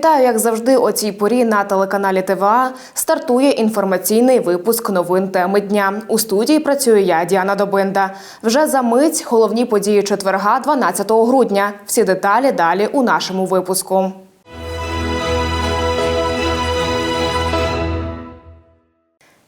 Вітаю, як завжди, о цій порі на телеканалі ТВА стартує інформаційний випуск новин теми дня. У студії працюю я, Діана Добинда. Вже за мить головні події четверга, 12 грудня. Всі деталі далі у нашому випуску.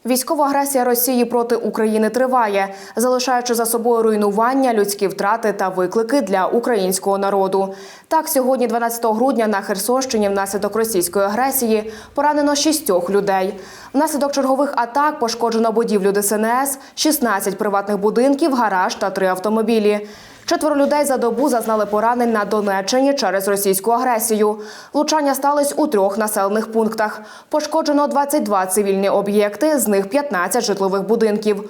Військова агресія Росії проти України триває, залишаючи за собою руйнування, людські втрати та виклики для українського народу. Так, сьогодні, 12 грудня, на Херсонщині, внаслідок російської агресії поранено шістьох людей. Внаслідок чергових атак пошкоджено будівлю ДСНС, 16 приватних будинків, гараж та три автомобілі. Четверо людей за добу зазнали поранень на Донеччині через російську агресію. Влучання стались у трьох населених пунктах. Пошкоджено 22 цивільні об'єкти, з них 15 житлових будинків.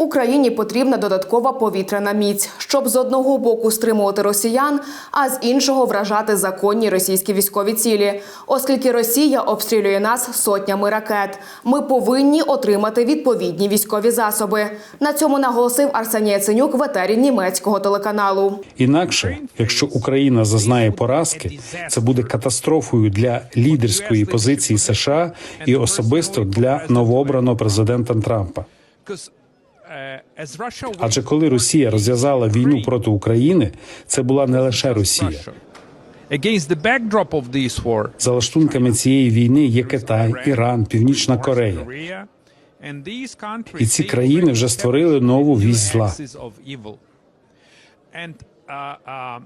Україні потрібна додаткова повітряна міць, щоб з одного боку стримувати росіян, а з іншого вражати законні російські військові цілі. Оскільки Росія обстрілює нас сотнями ракет, ми повинні отримати відповідні військові засоби. На цьому наголосив Арсеній Яценюк в етері німецького телеканалу. Інакше, якщо Україна зазнає поразки, це буде катастрофою для лідерської позиції США і особисто для новообраного президента Трампа. Адже коли Росія розв'язала війну проти України, це була не лише Росія. За лаштунками цієї війни є Китай, Іран, Північна Корея. І ці країни вже створили нову вісь зла. uh, uh,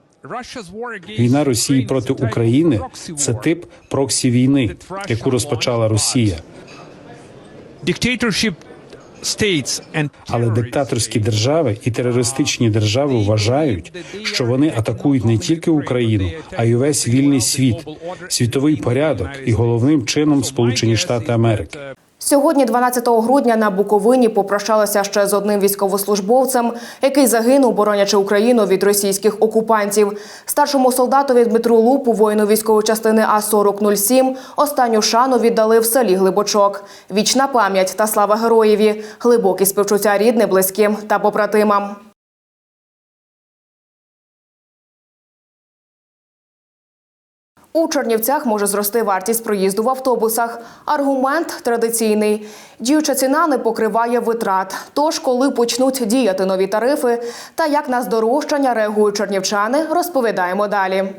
Війна Росії проти України це тип проксі війни, яку розпочала Росія. Але диктаторські держави і терористичні держави вважають, що вони атакують не тільки Україну, а й увесь вільний світ, світовий порядок і головним чином Сполучені Штати Америки. Сьогодні, 12 грудня, на Буковині попрощалися ще з одним військовослужбовцем, який загинув, боронячи Україну від російських окупантів. Старшому солдатові Дмитру Лупу, воїну військової частини А 4007 останню шану віддали в селі Глибочок. Вічна пам'ять та слава героєві, глибокі співчуття рідним, близьким та побратимам. У Чернівцях може зрости вартість проїзду в автобусах. Аргумент традиційний. Діюча ціна не покриває витрат. Тож, коли почнуть діяти нові тарифи та як на здорожчання реагують чернівчани, розповідаємо далі.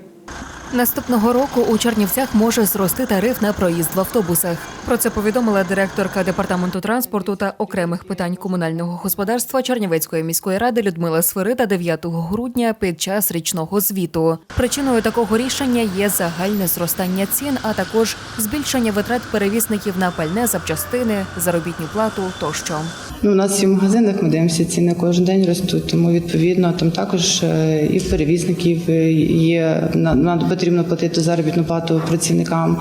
Наступного року у Чернівцях може зрости тариф на проїзд в автобусах. Про це повідомила директорка департаменту транспорту та окремих питань комунального господарства Чернівецької міської ради Людмила Свирида 9 грудня під час річного звіту. Причиною такого рішення є загальне зростання цін, а також збільшення витрат перевізників на пальне, запчастини, заробітну плату тощо. Ну, у нас всі в магазинах ми дивимося, ціни кожен день ростуть, тому відповідно там також е, і перевізників е, є на- потрібно платити заробітну плату працівникам,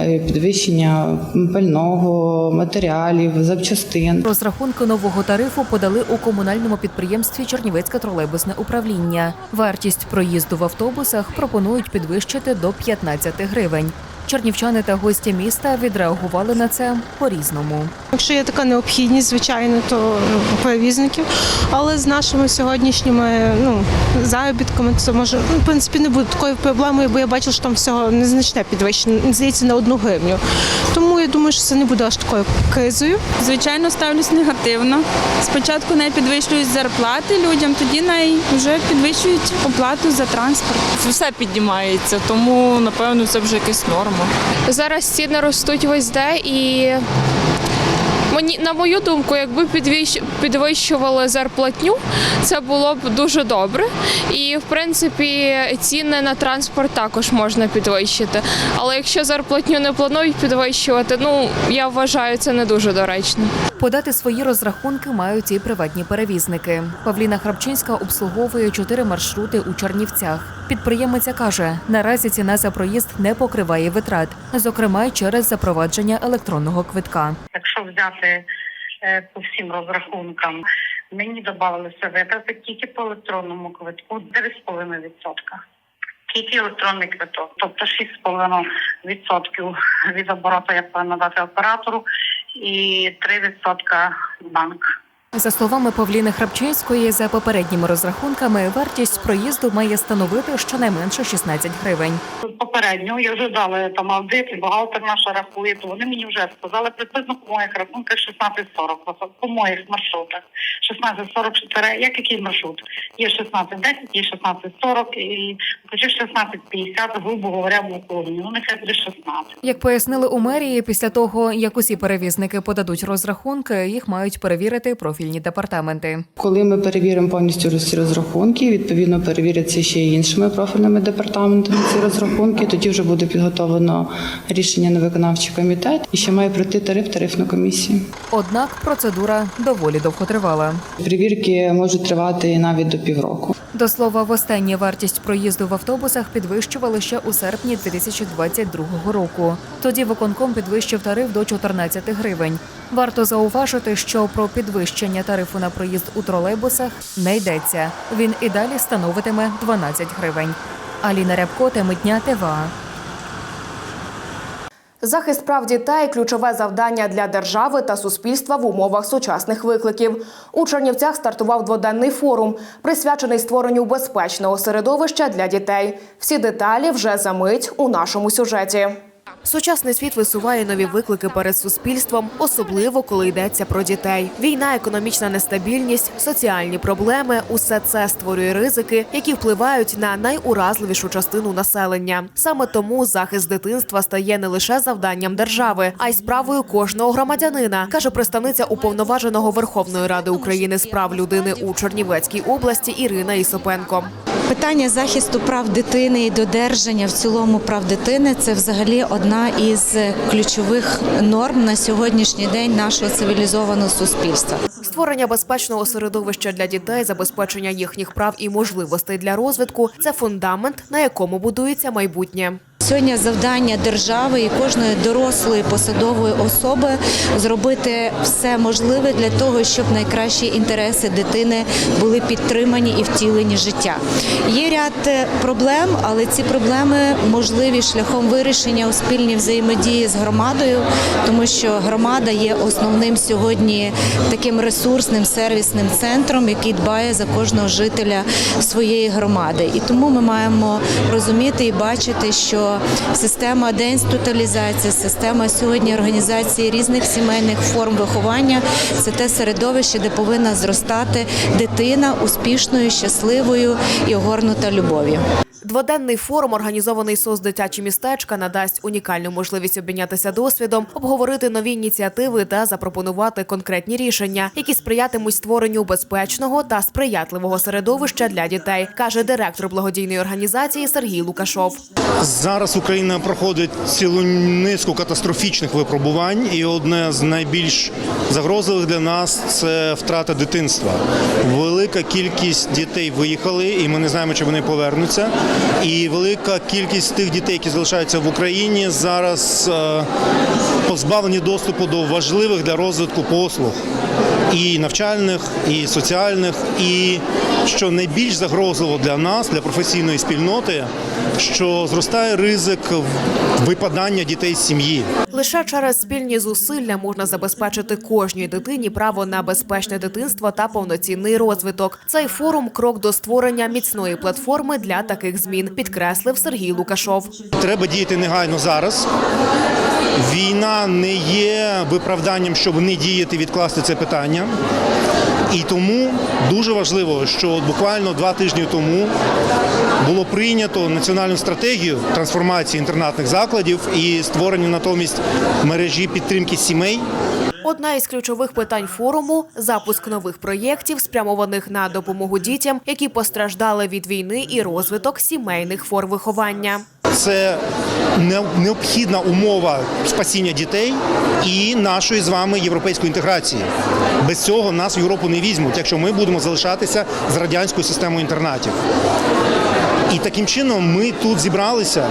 е, підвищення пального, матеріалів, запчастин. Розрахунки нового тарифу подали у комунальному підприємстві Чернівецьке тролейбусне управління. Вартість проїзду в автобусах пропонують підвищити до 15 гривень. Чернівчани та гості міста відреагували на це по-різному. Якщо є така необхідність, звичайно, то ну, перевізників. Але з нашими сьогоднішніми ну, заробітками це може ну, в принципі не буде такою проблемою, бо я бачу, що там всього незначне підвищення, здається, на одну гривню. Тому я думаю, що це не буде аж такою кризою. Звичайно, ставлюсь негативно. Спочатку не підвищують зарплати людям, тоді не вже підвищують оплату за транспорт. все піднімається, тому напевно це вже якась норма. Зараз ціни ростуть весь де і. Мені на мою думку, якби підвищ- підвищували зарплатню, це було б дуже добре. І в принципі ціни на транспорт також можна підвищити. Але якщо зарплатню не планують підвищувати, ну я вважаю це не дуже доречно. Подати свої розрахунки мають і приватні перевізники. Павліна Храпчинська обслуговує чотири маршрути у Чернівцях. Підприємиця каже, наразі ціна за проїзд не покриває витрат, зокрема через запровадження електронного квитка. Взяти е, по всім розрахункам Нині додавалися витрати тільки по електронному квитку 9,5%. Тільки електронний квиток, тобто 6,5% від обороту я повинна дати оператору і 3% банк. За словами Павліни Храпчинської, за попередніми розрахунками, вартість проїзду має становити щонайменше 16 гривень. Попередньо я вже дала там аудит, і бухгалтер наша рахує, то вони мені вже сказали приблизно по моїх рахунках 16,40, по- по моїх маршрутах. 16,44, як який маршрут? Є 16,10, є 16,40 і хочу 16,50, грубо говоря, в Україні. Ну, нехай буде 16. Як пояснили у мерії, після того як усі перевізники подадуть розрахунки, їх мають перевірити профільні департаменти. Коли ми перевіримо повністю всі розрахунки, відповідно перевіряться ще й іншими профільними департаментами ці розрахунки. Тоді вже буде підготовлено рішення на виконавчий комітет і ще має пройти тариф тарифну комісію. Однак процедура доволі довготривала. Перевірки можуть тривати і навіть до півроку. До слова, востаннє вартість проїзду в автобусах підвищували ще у серпні 2022 року. Тоді виконком підвищив тариф до 14 гривень. Варто зауважити, що про підвищення тарифу на проїзд у тролейбусах не йдеться. Він і далі становитиме 12 гривень. Аліна Рябко, теми дня ТВА. Захист прав дітей ключове завдання для держави та суспільства в умовах сучасних викликів. У Чернівцях стартував дводенний форум, присвячений створенню безпечного середовища для дітей. Всі деталі вже за мить у нашому сюжеті. Сучасний світ висуває нові виклики перед суспільством, особливо коли йдеться про дітей. Війна, економічна нестабільність, соціальні проблеми усе це створює ризики, які впливають на найуразливішу частину населення. Саме тому захист дитинства стає не лише завданням держави, а й справою кожного громадянина, каже представниця уповноваженого Верховної Ради України з прав людини у Чернівецькій області Ірина Ісопенко. Питання захисту прав дитини і додержання в цілому прав дитини це взагалі одна із ключових норм на сьогоднішній день нашого цивілізованого суспільства. Створення безпечного середовища для дітей, забезпечення їхніх прав і можливостей для розвитку це фундамент, на якому будується майбутнє. Сьогодні завдання держави і кожної дорослої посадової особи зробити все можливе для того, щоб найкращі інтереси дитини були підтримані і втілені життя. Є ряд е, проблем, але ці проблеми можливі шляхом вирішення у спільній взаємодії з громадою, тому що громада є основним сьогодні таким ресурсним сервісним центром, який дбає за кожного жителя своєї громади. І тому ми маємо розуміти і бачити, що система деінституалізації, система сьогодні організації різних сімейних форм виховання це те середовище, де повинна зростати дитина успішною, щасливою і огорнута любов'ю. Дводенний форум, організований СОС дитячі містечка, надасть унікальну можливість обмінятися досвідом, обговорити нові ініціативи та запропонувати конкретні рішення, які сприятимуть створенню безпечного та сприятливого середовища для дітей, каже директор благодійної організації Сергій Лукашов. Зараз Україна проходить цілу низку катастрофічних випробувань, і одне з найбільш загрозливих для нас це втрата дитинства. Велика кількість дітей виїхали, і ми не знаємо, чи вони повернуться. І велика кількість тих дітей, які залишаються в Україні, зараз е, позбавлені доступу до важливих для розвитку послуг і навчальних, і соціальних, і що найбільш загрозливо для нас, для професійної спільноти, що зростає ризик випадання дітей з сім'ї. Лише через спільні зусилля можна забезпечити кожній дитині право на безпечне дитинство та повноцінний розвиток. Цей форум крок до створення міцної платформи для таких змін, підкреслив Сергій Лукашов. Треба діяти негайно зараз. Війна не є виправданням, щоб не діяти, відкласти це питання. І тому дуже важливо, що буквально два тижні тому було прийнято національну стратегію трансформації інтернатних закладів і створення натомість мережі підтримки сімей. Одна із ключових питань форуму запуск нових проєктів, спрямованих на допомогу дітям, які постраждали від війни і розвиток сімейних форм виховання. Це необхідна умова спасіння дітей і нашої з вами європейської інтеграції. Без цього нас в Європу не візьмуть, якщо ми будемо залишатися з радянською системою інтернатів. І таким чином ми тут зібралися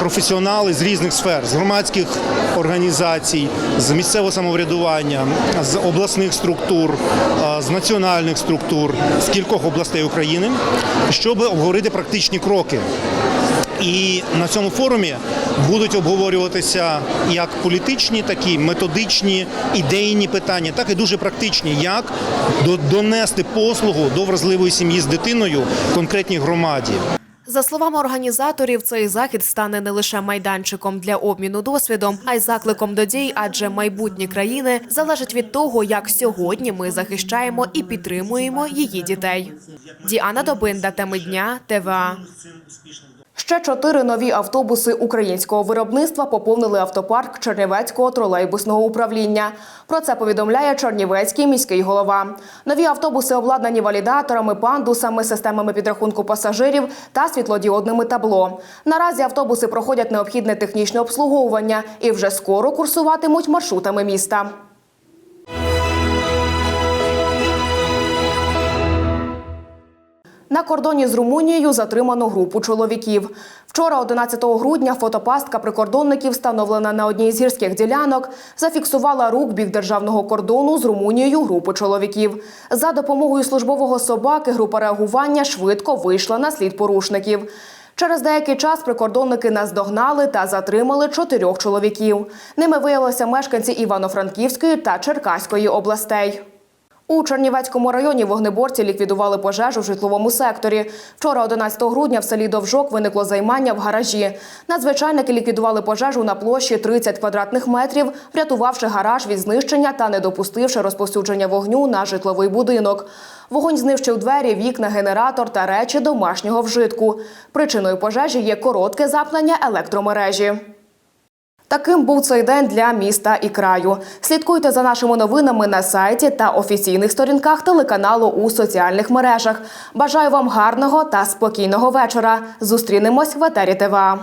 професіонали з різних сфер, з громадських організацій, з місцевого самоврядування, з обласних структур, е, з національних структур, з кількох областей України, щоб обговорити практичні кроки. І на цьому форумі будуть обговорюватися як політичні, так і методичні, ідейні питання, так і дуже практичні, як до- донести послугу до вразливої сім'ї з дитиною в конкретній громаді. За словами організаторів, цей захід стане не лише майданчиком для обміну досвідом, а й закликом до дій, адже майбутнє країни залежить від того, як сьогодні ми захищаємо і підтримуємо її дітей. Діана Добинда, теми дня, ТВА. Ще чотири нові автобуси українського виробництва поповнили автопарк Чернівецького тролейбусного управління. Про це повідомляє Чернівецький міський голова. Нові автобуси обладнані валідаторами, пандусами, системами підрахунку пасажирів та світлодіодними табло. Наразі автобуси проходять необхідне технічне обслуговування і вже скоро курсуватимуть маршрутами міста. На кордоні з Румунією затримано групу чоловіків. Вчора, 11 грудня, фотопастка прикордонників, встановлена на одній з гірських ділянок, зафіксувала рук бік державного кордону з Румунією групи чоловіків. За допомогою службового собаки група реагування швидко вийшла на слід порушників. Через деякий час прикордонники наздогнали та затримали чотирьох чоловіків. Ними виявилися мешканці Івано-Франківської та Черкаської областей. У Чернівецькому районі вогнеборці ліквідували пожежу в житловому секторі. Вчора, 11 грудня, в селі Довжок виникло займання в гаражі. Надзвичайники ліквідували пожежу на площі 30 квадратних метрів, врятувавши гараж від знищення та не допустивши розповсюдження вогню на житловий будинок. Вогонь знищив двері, вікна, генератор та речі домашнього вжитку. Причиною пожежі є коротке запнення електромережі. Таким був цей день для міста і краю. Слідкуйте за нашими новинами на сайті та офіційних сторінках телеканалу у соціальних мережах. Бажаю вам гарного та спокійного вечора. Зустрінемось в етері ТВА.